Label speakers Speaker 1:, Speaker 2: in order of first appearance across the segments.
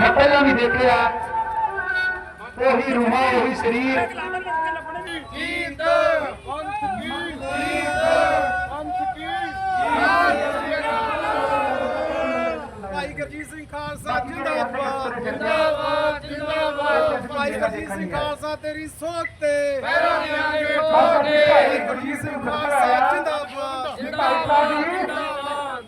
Speaker 1: ਮੈਂ ਪਹਿਲਾਂ ਵੀ ਦੇਖਿਆ ਉਹੀ ਰੂਹਾਂ ਉਹੀ ਸਰੀਰ।
Speaker 2: ਜੀਤ ਪੰਥ ਕੀ ਜੀਤ ਪੰਥ ਕੀ ਭਾਈ ਗੁਰਜੀਤ ਸਿੰਘ ਖਾਲਸਾ ਜਿੰਦਾਬਾਦ। ਜਿੰਦਾਬਾਦ ਜਿੰਦਾਬਾਦ। ਭਾਈ ਗੁਰਜੀਤ ਸਿੰਘ ਖਾਲਸਾ ਤੇਰੀ ਸੋਚ ਤੇ। ਪੈਰਾਂ ਦੇ ਆਗੇ ਭਾਈ ਗੁਰਜੀਤ ਸਿੰਘ ਖਾਲਸਾ ਜਿੰਦਾਬਾਦ ਜਿੰਦਾਬਾਦ।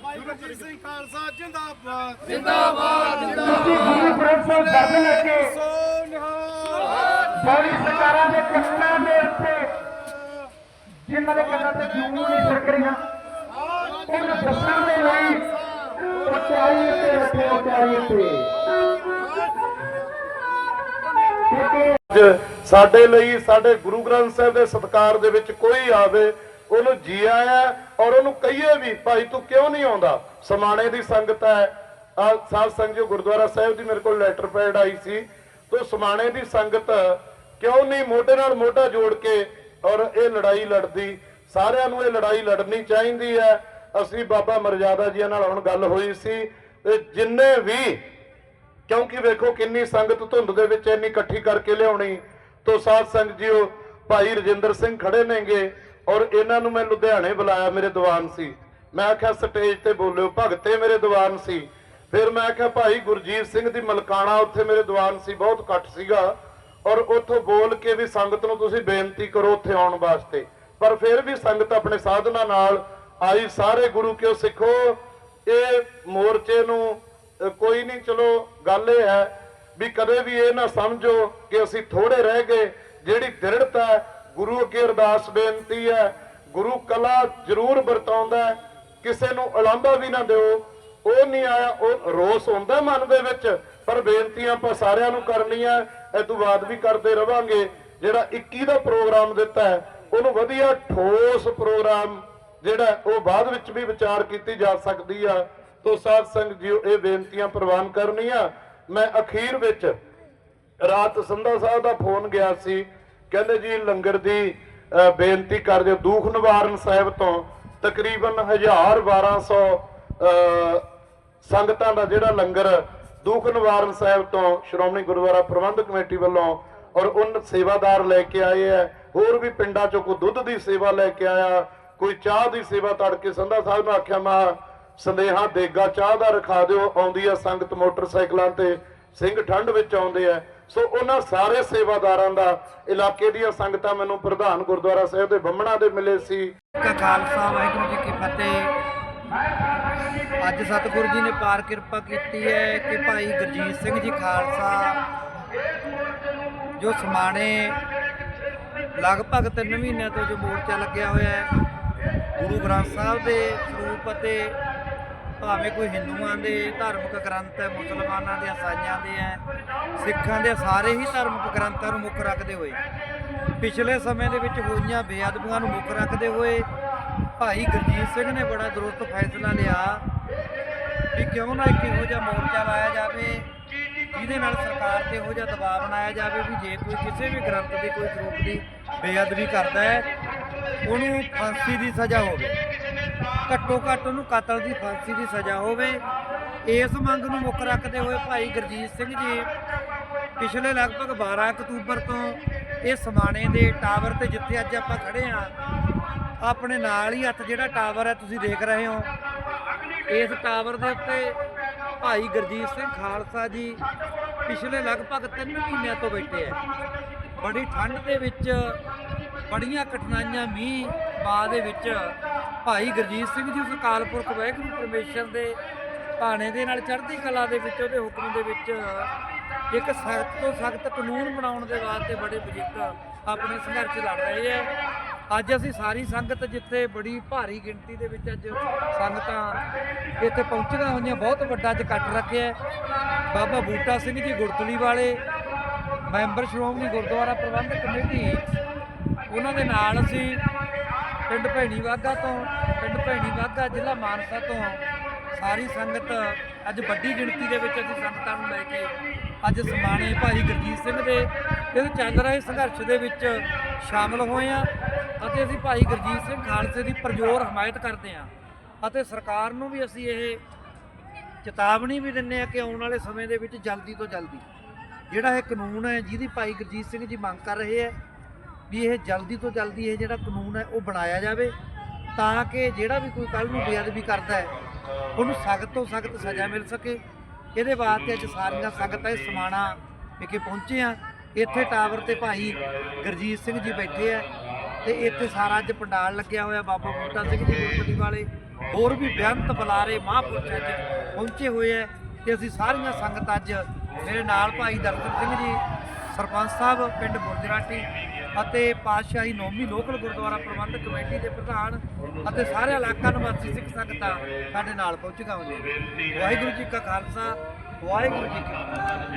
Speaker 2: ਭਾਈ ਗੁਰਜੀਤ ਸਿੰਘ ਖਾਲਸਾ ਜਿੰਦਾਬਾਦ ਜਿੰਦਾਬਾਦ।
Speaker 1: ਤੁਸੀਂ ਗੁਰੂ ਗ੍ਰੰਥ ਸਾਹਿਬ ਦਰਦ ਲੈ ਕੇ
Speaker 2: ਸੋ ਨਿਹਾਲ
Speaker 1: ਸਾਰੀ ਸਰਕਾਰਾਂ ਦੇ ਕੰਨਾਂ ਦੇ ਉੱਤੇ ਜਿਨ੍ਹਾਂ ਦੇ ਕੰਨਾਂ ਤੇ ਜੂੰ ਨਹੀਂ ਸਰਕ ਰਹੀਆਂ ਉਹਨਾਂ ਦੱਸਣ ਦੇ ਲਈ ਉਚਾਈ ਤੇ ਰੱਖੇ ਉਚਾਈ ਤੇ।
Speaker 3: ਸਾਡੇ ਲਈ ਸਾਡੇ ਗੁਰੂ ਗ੍ਰੰਥ ਸਾਹਿਬ ਦੇ ਸਤਕਾਰ ਦੇ ਵਿੱਚ ਕੋਈ ਆਵੇ ਉਹਨੂੰ ਜੀ ਆਇਆ ਔਰ ਉਹਨੂੰ ਕਹੀਏ ਵੀ ਭਾਈ ਤੂੰ ਕਿਉਂ ਨਹੀਂ ਆਉਂਦਾ? ਸਮਾਣੇ ਦੀ ਸੰਗਤ ਹੈ। ਆ ਸਾਧ ਸੰਗਤ ਜੀ ਗੁਰਦੁਆਰਾ ਸਾਹਿਬ ਦੀ ਮੇਰੇ ਕੋਲ ਲੈਟਰ ਪੈਡ ਆਈ ਸੀ। ਤੋ ਸਮਾਣੇ ਦੀ ਸੰਗਤ ਕਿਉਂ ਨਹੀਂ ਮੋਢੇ ਨਾਲ ਮੋਢਾ ਜੋੜ ਕੇ ਔਰ ਇਹ ਲੜਾਈ ਲੜਦੀ? ਸਾਰਿਆਂ ਨੂੰ ਇਹ ਲੜਾਈ ਲੜਨੀ ਚਾਹੀਦੀ ਹੈ। ਅਸੀਂ ਬਾਬਾ ਮਰਜ਼ਾਦਾ ਜੀ ਨਾਲ ਹੁਣ ਗੱਲ ਹੋਈ ਸੀ ਤੇ ਜਿੰਨੇ ਵੀ ਕਿਉਂਕਿ ਵੇਖੋ ਕਿੰਨੀ ਸੰਗਤ ਧੁੰਦ ਦੇ ਵਿੱਚ ਇੰਨੀ ਇਕੱਠੀ ਕਰਕੇ ਲਿਆਉਣੀ। ਤੋ ਸਾਧ ਸੰਗਤ ਜੀਓ, ਭਾਈ ਰਜਿੰਦਰ ਸਿੰਘ ਖੜੇ ਨੇਗੇ ਔਰ ਇਹਨਾਂ ਨੂੰ ਮੈਂ ਲੁਧਿਆਣੇ ਬੁਲਾਇਆ ਮੇਰੇ ਦੀਵਾਨ ਸੀ। ਮੈਂ ਆਖਿਆ ਸਟੇਜ ਤੇ ਬੋਲਿਓ, ਭਗਤੇ ਮੇਰੇ ਦੀਵਾਨ ਸੀ। ਫਿਰ ਮੈਂ ਆਖਿਆ ਭਾਈ ਗੁਰਜੀਤ ਸਿੰਘ ਦੀ ਮਲਕਾਣਾ ਉੱਥੇ ਮੇਰੇ ਦੀਵਾਨ ਸੀ, ਬਹੁਤ ਇਕੱਠ ਸੀਗਾ। ਔਰ ਉੱਥੋਂ ਬੋਲ ਕੇ ਵੀ ਸੰਗਤ ਨੂੰ ਤੁਸੀਂ ਬੇਨਤੀ ਕਰੋ ਉੱਥੇ ਆਉਣ ਵਾਸਤੇ। ਪਰ ਫਿਰ ਵੀ ਸੰਗਤ ਆਪਣੇ ਸਾਧਨਾ ਨਾਲ ਆਈ, ਸਾਰੇ ਗੁਰੂ ਕਿਉ ਸਿੱਖੋ? ਇਹ ਮੋਰਚੇ ਨੂੰ ਕੋਈ ਨਹੀਂ, ਚਲੋ ਗੱਲ ਇਹ ਹੈ ਵੀ ਕਦੇ ਵੀ ਇਹ ਨਾ ਸਮਝੋ ਕਿ ਅਸੀਂ ਥੋੜੇ ਰਹਿ ਗਏ, ਜਿਹੜੀ ਦ੍ਰਿੜਤਾ ਗੁਰੂ ਅੱਗੇ ਅਰਦਾਸ ਬੇਨਤੀ ਹੈ, ਗੁਰੂ ਕਲਾ ਜ਼ਰੂਰ ਵਰਤਾਉਂਦਾ ਕਿਸੇ ਨੂੰ ਉਲਾਂਭਾ ਵੀ ਨਾ ਦਿਓ। ਉਹ ਨਹੀਂ ਆਇਆ ਉਹ ਰੋਸ ਹੁੰਦਾ ਮਨ ਦੇ ਵਿੱਚ ਪਰ ਬੇਨਤੀਆਂ ਆਪਾਂ ਸਾਰਿਆਂ ਨੂੰ ਕਰਨੀਆਂ। ਇਹ ਤੋਂ ਬਾਅਦ ਵੀ ਕਰਦੇ ਰਵਾਂਗੇ। ਜਿਹੜਾ 21 ਦਾ ਪ੍ਰੋਗਰਾਮ ਦਿੱਤਾ ਹੈ ਉਹਨੂੰ ਵਧੀਆ ਠੋਸ ਪ੍ਰੋਗਰਾਮ ਜਿਹੜਾ ਉਹ ਬਾਅਦ ਵਿੱਚ ਵੀ ਵਿਚਾਰ ਕੀਤੀ ਜਾ ਸਕਦੀ ਆ। ਤੋ ਸਾਧ ਸੰਗਤ ਜੀਓ ਇਹ ਬੇਨਤੀਆਂ ਪ੍ਰਵਾਨ ਕਰਨੀਆਂ। ਮੈਂ ਅਖੀਰ ਵਿੱਚ ਰਾਤ ਸੰਧਾ ਸਾਹਿਬ ਦਾ ਫੋਨ ਗਿਆ ਸੀ। ਕਹਿੰਦੇ ਜੀ ਲੰਗਰ ਦੀ ਅ, ਬੇਨਤੀ ਕਰ ਦਿਓ। ਦੂਖ ਨਿਵਾਰਨ ਸਾਹਿਬ ਤੋਂ ਤਕਰੀਬਨ 1000 1200 ਅ, ਸੰਗਤਾਂ ਦਾ ਜਿਹੜਾ ਲੰਗਰ ਦੁੱਖ ਨਿਵਾਰਨ ਸਾਹਿਬ ਤੋਂ ਸ਼੍ਰੋਮਣੀ ਗੁਰਦੁਆਰਾ ਪ੍ਰਬੰਧਕ ਕਮੇਟੀ ਵੱਲੋਂ ਔਰ ਉਨ ਸੇਵਾਦਾਰ ਲੈ ਕੇ ਆਏ ਆ ਹੋਰ ਵੀ ਪਿੰਡਾਂ ਚੋਂ ਕੋਈ ਦੁੱਧ ਦੀ ਸੇਵਾ ਲੈ ਕੇ ਆਇਆ ਕੋਈ ਚਾਹ ਦੀ ਸੇਵਾ ਤੜਕੇ ਸੰਧਾ ਸਾਹਿਬ ਨੇ ਆਖਿਆ ਮਾ ਸੰਦੇਹਾ ਦੇਗਾ ਚਾਹ ਦਾ ਰਖਾ ਦਿਓ। ਆਉਂਦੀ ਆ ਸੰਗਤ ਮੋਟਰਸਾਈਕਲਾਂ ਤੇ ਸਿੰਘ ਠੰਡ ਵਿੱਚ ਆਉਂਦੇ ਆ ਸੋ ਉਹਨਾਂ ਸਾਰੇ ਸੇਵਾਦਾਰਾਂ ਦਾ ਇਲਾਕੇ ਦੀਆਂ ਸੰਗਤਾਂ ਮੈਨੂੰ ਪ੍ਰਧਾਨ ਗੁਰਦੁਆਰਾ ਸਾਹਿਬ ਦੇ ਬੰਮਣਾ ਦੇ ਮਿਲੇ ਸੀ।
Speaker 4: ਕਾ ਖਾਲਸਾ, ਵਾਹਿਗੁਰੂ ਜੀ ਕੀ ਫਤਿਹ। ਅੱਜ ਸਤਿਗੁਰੂ ਜੀ ਨੇ ਪਾਰ ਕਿਰਪਾ ਕੀਤੀ ਹੈ ਕਿ ਭਾਈ ਗੁਰਜੀਤ ਸਿੰਘ ਜੀ ਖਾਲਸਾ, ਜੋ ਸਮਾਣੇ ਲਗਭਗ 3 ਮਹੀਨਿਆਂ ਤੋਂ ਜੋ ਮੋਰਚਾ ਲੱਗਿਆ ਹੋਇਆ ਹੈ, ਗੁਰੂ ਗ੍ਰੰਥ ਸਾਹਿਬ ਦੇ ਸਰੂਪ ਅਤੇ ਭਾਵੇਂ ਕੋਈ ਹਿੰਦੂਆਂ ਦੇ ਧਾਰਮਿਕ ਗ੍ਰੰਥ ਹੈ, ਮੁਸਲਮਾਨਾਂ ਦੇ, ਈਸਾਈਆਂ ਦੇ ਹੈ, ਸਿੱਖਾਂ ਦੇ, ਸਾਰੇ ਹੀ ਧਾਰਮਿਕ ਗ੍ਰੰਥਾਂ ਨੂੰ ਮੁੱਖ ਰੱਖਦੇ ਹੋਏ। ਪਿਛਲੇ ਸਮੇਂ ਦੇ ਵਿੱਚ ਹੋਈਆਂ ਬੇਅਦਬੀਆਂ ਨੂੰ ਮੁੱਖ ਰੱਖਦੇ ਹੋਏ ਭਾਈ ਗੁਰਜੀਤ ਸਿੰਘ ਨੇ ਬੜਾ ਦਰੁਸਤ ਫੈਸਲਾ ਲਿਆ ਕਿ ਕਿਉਂ ਨਾ ਇੱਕ ਇਹੋ ਜਿਹਾ ਮੋਰਚਾ ਲਾਇਆ ਜਾਵੇ, ਜਿਹਦੇ ਨਾਲ ਸਰਕਾਰ ਤੇ ਇਹੋ ਜਿਹਾ ਦਬਾਅ ਬਣਾਇਆ ਜਾਵੇ ਵੀ ਜੇ ਕੋਈ ਕਿਸੇ ਵੀ ਗ੍ਰੰਥ ਦੀ ਕੋਈ ਸਰੂਪ ਦੀ ਬੇਅਦਬੀ ਕਰਦਾ ਹੈ, ਉਹਨੂੰ ਫਾਂਸੀ ਦੀ ਸਜ਼ਾ ਹੋਵੇ। ਘੱਟੋ ਘੱਟ ਉਹਨੂੰ ਕਤਲ ਦੀ ਫਾਂਸੀ ਦੀ ਸਜ਼ਾ ਹੋਵੇ। ਇਸ ਮੰਗ ਨੂੰ ਮੁੱਖ ਰੱਖਦੇ ਹੋਏ ਭਾਈ ਗੁਰਜੀਤ ਸਿੰਘ ਜੀ ਪਿਛਲੇ ਲਗਭਗ 12 ਅਕਤੂਬਰ ਤੋਂ ਇਹ ਸਮਾਣੇ ਦੇ ਟਾਵਰ ਤੇ ਜਿੱਥੇ ਅੱਜ ਆਪਾਂ ਖੜੇ ਆ ਆਪਣੇ ਨਾਲ ਹੀ ਹੱਥ ਜਿਹੜਾ ਟਾਵਰ ਹੈ ਤੁਸੀਂ ਦੇਖ ਰਹੇ ਹੋ। ਇਸ ਟਾਵਰ ਦੇ ਉੱਤੇ ਭਾਈ ਗੁਰਜੀਤ ਸਿੰਘ ਖਾਲਸਾ ਜੀ ਪਿਛਲੇ ਲਗਭਗ 3 ਮਹੀਨਿਆਂ ਤੋਂ ਬੈਠੇ ਆ ਬੜੀ ਠੰਡ ਦੇ ਵਿੱਚ, ਬੜੀਆਂ ਕਠਿਨਾਈਆਂ ਮੀਂਹ ਬਾਅਦ ਦੇ ਵਿੱਚ ਭਾਈ ਗੁਰਜੀਤ ਸਿੰਘ ਜੀ ਉਸ ਅਕਾਲ ਪੁਰਖ ਵਾਹਿਗੁਰੂ ਪਰਮੇਸ਼ਰ ਦੇ ਭਾਣੇ ਦੇ ਨਾਲ ਚੜ੍ਹਦੀ ਕਲਾ ਦੇ ਵਿੱਚ, ਉਹਦੇ ਹੁਕਮ ਦੇ ਵਿੱਚ, ਇੱਕ ਸਖਤ ਤੋਂ ਸਖਤ ਕਾਨੂੰਨ ਬਣਾਉਣ ਦੇ ਵਾਸਤੇ ਬੜੇ ਬਜਿੱਤ ਆਪਣੇ ਸੰਘਰਸ਼ ਲੜ ਰਹੇ ਹੈ ਅੱਜ ਅਸੀਂ ਸਾਰੀ ਸੰਗਤ ਜਿੱਥੇ ਬੜੀ ਭਾਰੀ ਗਿਣਤੀ ਦੇ ਵਿੱਚ ਅੱਜ ਸੰਗਤਾਂ ਇੱਥੇ ਪਹੁੰਚੀਆਂ ਹੋਈਆਂ, ਬਹੁਤ ਵੱਡਾ ਅੱਜ ਇਕੱਠ ਰੱਖਿਆ ਬਾਬਾ ਬੂਟਾ ਸਿੰਘ ਜੀ ਗੁਰਤਲੀ ਵਾਲੇ, ਮੈਂਬਰ ਸ਼੍ਰੋਮਣੀ ਗੁਰਦੁਆਰਾ ਪ੍ਰਬੰਧਕ ਕਮੇਟੀ, ਉਹਨਾਂ ਦੇ ਨਾਲ ਅਸੀਂ ਪਿੰਡ ਭੈਣੀ ਵਾਗਾ ਤੋਂ, ਪਿੰਡ ਭੈਣੀ ਵਾਗਾ ਜ਼ਿਲ੍ਹਾ ਮਾਨਸਾ ਤੋਂ ਸਾਰੀ ਸੰਗਤ ਅੱਜ ਵੱਡੀ ਗਿਣਤੀ ਦੇ ਵਿੱਚ ਅਸੀਂ ਸੰਗਤਾਂ ਨੂੰ ਲੈ ਕੇ ਅੱਜ ਸਮਾਣੇ ਭਾਈ ਗੁਰਜੀਤ ਸਿੰਘ ਦੇ ਇਸ ਚੱਲ ਰਹੇ ਸੰਘਰਸ਼ ਦੇ ਵਿੱਚ ਸ਼ਾਮਲ ਹੋਏ ਆ ਅਤੇ ਅਸੀਂ ਭਾਈ ਗੁਰਜੀਤ ਸਿੰਘ ਖਾਲਸੇ ਦੀ ਪਰਜੋਰ ਹਮਾਇਤ ਕਰਦੇ ਆ ਅਤੇ ਸਰਕਾਰ ਨੂੰ ਵੀ ਅਸੀਂ ਇਹ ਚੇਤਾਵਨੀ ਵੀ ਦਿੰਨੇ ਆ ਕਿ ਆਉਣ ਵਾਲੇ ਸਮੇਂ ਦੇ ਵਿੱਚ ਜਲਦੀ ਤੋਂ ਜਲਦੀ ਜਿਹੜਾ ਇਹ ਕਾਨੂੰਨ ਹੈ ਜਿਹਦੀ ਭਾਈ ਗੁਰਜੀਤ ਸਿੰਘ ਜੀ ਮੰਗ ਕਰ ਰਹੇ ਹੈ ਵੀ ਇਹ ਜਲਦੀ ਤੋਂ ਜਲਦੀ ਇਹ ਜਿਹੜਾ ਕਾਨੂੰਨ ਹੈ ਉਹ ਬਣਾਇਆ ਜਾਵੇ ਤਾਂ ਕਿ ਜਿਹੜਾ ਵੀ ਕੋਈ ਕੱਲ ਨੂੰ ਬੇਅਦਬੀ ਕਰਦਾ ਹੈ, ਉਹਨੂੰ ਸਖਤ ਤੋਂ ਸਖਤ ਸਜ਼ਾ ਮਿਲ ਸਕੇ। ਇਹਦੇ ਵਾਸਤੇ ਅੱਜ ਸਾਰੀਆਂ ਸੰਗਤਾਂ ਇਹ ਸਮਾਣਾ ਵਿਖੇ ਪਹੁੰਚੇ ਆ। ਇੱਥੇ ਟਾਵਰ ਤੇ ਭਾਈ ਗੁਰਜੀਤ ਸਿੰਘ ਜੀ ਬੈਠੇ ਆ ਤੇ ਇੱਥੇ ਸਾਰਾ ਅੱਜ ਪੰਡਾਲ ਲੱਗਿਆ ਹੋਇਆ ਬਾਬਾ ਬੂਟਾ ਸਿੰਘ ਜੀ ਗੁਰਪਤੀ ਵਾਲੇ। ਹੋਰ ਵੀ ਬੇਅੰਤ ਬੁਲਾਰੇ ਮਹਾਂਪੁਰਸ਼ ਅੱਜ ਪਹੁੰਚੇ ਹੋਏ ਆ ਤੇ ਅਸੀਂ ਸਾਰੀਆਂ ਸੰਗਤ ਅੱਜ ਮੇਰੇ ਨਾਲ ਭਾਈ ਦਰਸ਼ਨ ਸਿੰਘ ਜੀ, ਸਰਪੰਚ ਸਾਹਿਬ, ਪਿੰਡ ਬੁਰਜਰਾਟੀ ਅਤੇ ਪਾਤਸ਼ਾਹੀ ਨੌਮੀ ਲੋਕਲ ਗੁਰਦੁਆਰਾ ਪ੍ਰਬੰਧਕ ਕਮੇਟੀ ਦੇ ਪ੍ਰਧਾਨ ਅਤੇ ਸਾਰੇ ਇਲਾਕਾ ਨਿਵਾਸੀ ਸਿੱਖ ਸੰਗਤਾਂ ਸਾਡੇ ਨਾਲ ਪਹੁੰਚ ਗਏ ਵਾਹਿਗੁਰੂ ਜੀ ਕਾ ਖਾਲਸਾ, ਵਾਹਿਗੁਰੂ ਜੀ ਕੀ ਫਤਿਹ।